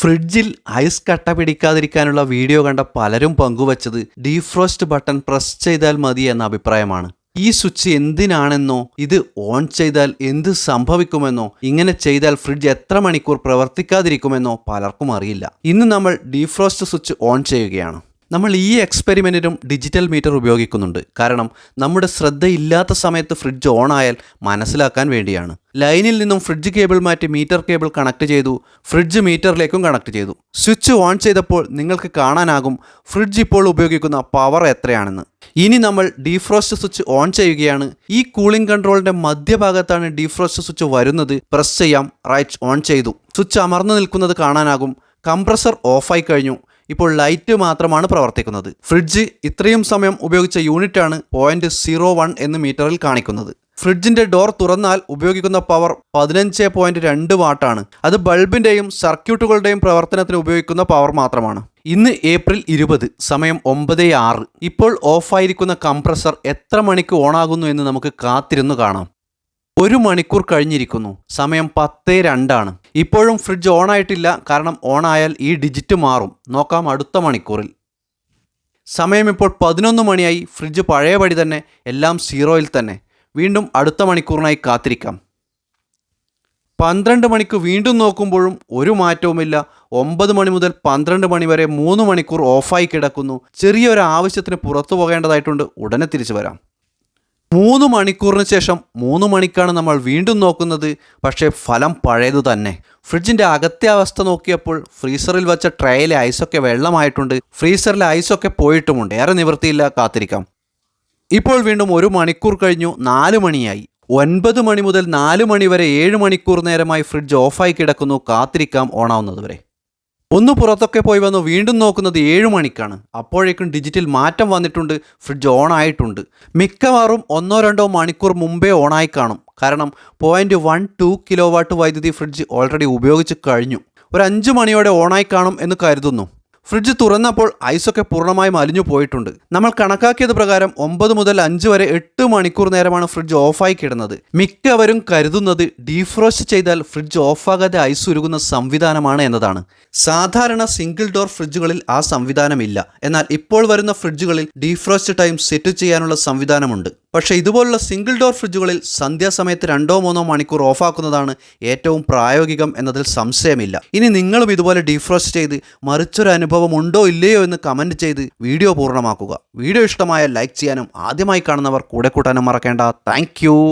ഫ്രിഡ്ജിൽ ഐസ് കട്ട പിടിക്കാതിരിക്കാനുള്ള വീഡിയോ കണ്ട പലരും പങ്കുവച്ചത് ഡീഫ്രോസ്റ്റ് ബട്ടൺ പ്രസ് ചെയ്താൽ മതി എന്ന അഭിപ്രായമാണ്. ഈ സ്വിച്ച് എന്തിനാണെന്നോ ഇത് ഓൺ ചെയ്താൽ എന്ത് സംഭവിക്കുമെന്നോ ഇങ്ങനെ ചെയ്താൽ ഫ്രിഡ്ജ് എത്ര മണിക്കൂർ പ്രവർത്തിക്കാതിരിക്കുമെന്നോ പലർക്കും അറിയില്ല. ഇന്ന് നമ്മൾ ഡീഫ്രോസ്റ്റ് സ്വിച്ച് ഓൺ ചെയ്യുകയാണ്. നമ്മൾ ഈ എക്സ്പെരിമെന്റിനും ഡിജിറ്റൽ മീറ്റർ ഉപയോഗിക്കുന്നുണ്ട്. കാരണം നമ്മുടെ ശ്രദ്ധയില്ലാത്ത സമയത്ത് ഫ്രിഡ്ജ് ഓൺ ആയാൽ മനസ്സിലാക്കാൻ വേണ്ടിയാണ്. ലൈനിൽ നിന്നും ഫ്രിഡ്ജ് കേബിൾ മാറ്റി മീറ്റർ കേബിൾ കണക്ട് ചെയ്തു ഫ്രിഡ്ജ് മീറ്ററിലേക്കും കണക്ട് ചെയ്തു. സ്വിച്ച് ഓൺ ചെയ്തപ്പോൾ നിങ്ങൾക്ക് കാണാനാകും ഫ്രിഡ്ജ് ഇപ്പോൾ ഉപയോഗിക്കുന്ന പവർ എത്രയാണെന്ന്. ഇനി നമ്മൾ ഡീഫ്രോസ്റ്റ് സ്വിച്ച് ഓൺ ചെയ്യുകയാണ്. ഈ കൂളിംഗ് കൺട്രോളിന്റെ മധ്യഭാഗത്താണ് ഡീഫ്രോസ്റ്റ് സ്വിച്ച് വരുന്നത്. പ്രസ് ചെയ്യാം റൈറ്റ് ഓൺ ചെയ്തു. സ്വിച്ച് അമർന്നു നിൽക്കുന്നത് കാണാനാകും. കംപ്രസർ ഓഫായി കഴിഞ്ഞു. ഇപ്പോൾ ലൈറ്റ് മാത്രമാണ് പ്രവർത്തിക്കുന്നത്. ഫ്രിഡ്ജ് ഇത്രയും സമയം ഉപയോഗിച്ച യൂണിറ്റാണ് പോയിന്റ് സീറോ വൺ എന്ന് മീറ്ററിൽ കാണിക്കുന്നത്. ഫ്രിഡ്ജിന്റെ ഡോർ തുറന്നാൽ ഉപയോഗിക്കുന്ന പവർ പതിനഞ്ച് പോയിന്റ് രണ്ട് വാട്ടാണ് അത് ബൾബിന്റെയും സർക്യൂട്ടുകളുടെയും പ്രവർത്തനത്തിന് ഉപയോഗിക്കുന്ന പവർ മാത്രമാണ്. ഇന്ന് ഏപ്രിൽ ഇരുപത് സമയം ഒമ്പത് ആറ്. ഇപ്പോൾ ഓഫായിരിക്കുന്ന കംപ്രസർ എത്ര മണിക്ക് ഓണാകുന്നു എന്ന് നമുക്ക് കാത്തിരുന്നു കാണാം. ഒരു മണിക്കൂർ കഴിഞ്ഞിരിക്കുന്നു. സമയം പത്തേ രണ്ടാണ്. ഇപ്പോഴും ഫ്രിഡ്ജ് ഓൺ ആയിട്ടില്ല കാരണം ഓൺ ആയാൽ ഈ ഡിജിറ്റ് മാറും. നോക്കാം അടുത്ത മണിക്കൂറിൽ. സമയം ഇപ്പോൾ പതിനൊന്ന് മണിയായി. ഫ്രിഡ്ജ് പഴയപടി തന്നെ. എല്ലാം സീറോയിൽ തന്നെ. വീണ്ടും അടുത്ത മണിക്കൂറിനായി കാത്തിരിക്കാം. പന്ത്രണ്ട് മണിക്ക് വീണ്ടും നോക്കുമ്പോഴും ഒരു മാറ്റവുമില്ല. ഒമ്പത് മണി മുതൽ പന്ത്രണ്ട് മണി വരെ മൂന്ന് മണിക്കൂർ ഓഫായി കിടക്കുന്നു. ചെറിയൊരു ആവശ്യത്തിന് പുറത്തു പോകേണ്ടതായിട്ടുണ്ട്. ഉടനെ തിരിച്ചു വരാം. മൂന്ന് മണിക്കൂറിന് ശേഷം മൂന്ന് മണിക്കാണ് നമ്മൾ വീണ്ടും നോക്കുന്നത്. പക്ഷേ ഫലം പഴയതു തന്നെ. ഫ്രിഡ്ജിന്റെ അകത്തെ അവസ്ഥ നോക്കിയപ്പോൾ ഫ്രീസറിൽ വെച്ച ട്രേയിലെ ഐസൊക്കെ വെള്ളമായിട്ടുണ്ട്. ഫ്രീസറിലെ ഐസൊക്കെ പോയിട്ടുമുണ്ട്. ഏറെ നിവൃത്തിയില്ല കാത്തിരിക്കാം. ഇപ്പോൾ വീണ്ടും ഒരു മണിക്കൂർ കഴിഞ്ഞു. നാല് മണിയായി. ഒൻപത് മണി മുതൽ നാല് മണി വരെ ഏഴ് മണിക്കൂർ നേരമായി ഫ്രിഡ്ജ് ഓഫായി കിടക്കുന്നു. കാത്തിരിക്കാം ഓണാവുന്നത് വരെ ഒന്ന് പുറത്തൊക്കെ പോയി വന്ന് വീണ്ടും നോക്കുന്നത് ഏഴ് മണിക്കാണ്. അപ്പോഴേക്കും ഡിജിറ്റൽ മാറ്റം വന്നിട്ടുണ്ട് ഫ്രിഡ്ജ് ഓൺ ആയിട്ടുണ്ട്. മിക്കവാറും ഒന്നോ രണ്ടോ മണിക്കൂർ മുമ്പേ ഓണായി കാണും. കാരണം point one two kilo watt വൈദ്യുതി ഫ്രിഡ്ജ് ഓൾറെഡി ഉപയോഗിച്ച് കഴിഞ്ഞു. ഒരു അഞ്ച് മണിയോടെ ഓണായി കാണും എന്ന് കരുതുന്നു. ഫ്രിഡ്ജ് തുറന്നപ്പോൾ ഐസൊക്കെ പൂർണമായും അലിഞ്ഞു പോയിട്ടുണ്ട്. നമ്മൾ കണക്കാക്കിയത് പ്രകാരം ഒമ്പത് മുതൽ അഞ്ച് വരെ എട്ട് മണിക്കൂർ നേരമാണ് ഫ്രിഡ്ജ് ഓഫായി കിടന്നത്. മിക്കവരും കരുതുന്നത് ഡീഫ്രോസ്റ്റ് ചെയ്താൽ ഫ്രിഡ്ജ് ഓഫാകാതെ ഐസ് ഉരുകുന്ന സംവിധാനമാണ് എന്നതാണ്. സാധാരണ സിംഗിൾ ഡോർ ഫ്രിഡ്ജുകളിൽ ആ സംവിധാനമില്ല എന്നാൽ ഇപ്പോൾ വരുന്ന ഫ്രിഡ്ജുകളിൽ ഡീഫ്രോസ്റ്റ് ടൈം സെറ്റ് ചെയ്യാനുള്ള സംവിധാനമുണ്ട്. പക്ഷേ ഇതുപോലുള്ള സിംഗിൾ ഡോർ ഫ്രിഡ്ജുകളിൽ സന്ധ്യാസമയത്ത് രണ്ടോ മൂന്നോ മണിക്കൂർ ഓഫാക്കുന്നതാണ് ഏറ്റവും പ്രായോഗികം എന്നതിൽ സംശയമില്ല. ഇനി നിങ്ങളും ഇതുപോലെ ഡീഫ്രോസ്റ്റ് ചെയ്ത് മറിച്ചൊരു അനുഭവം ഉണ്ടോ ഇല്ലയോ എന്ന് കമന്റ് ചെയ്ത് വീഡിയോ പൂർണമാക്കുക. വീഡിയോ ഇഷ്ടമായ ലൈക്ക് ചെയ്യാനും ആദ്യമായി കാണുന്നവർ കൂടെ കൂട്ടാനും മറക്കേണ്ട. താങ്ക്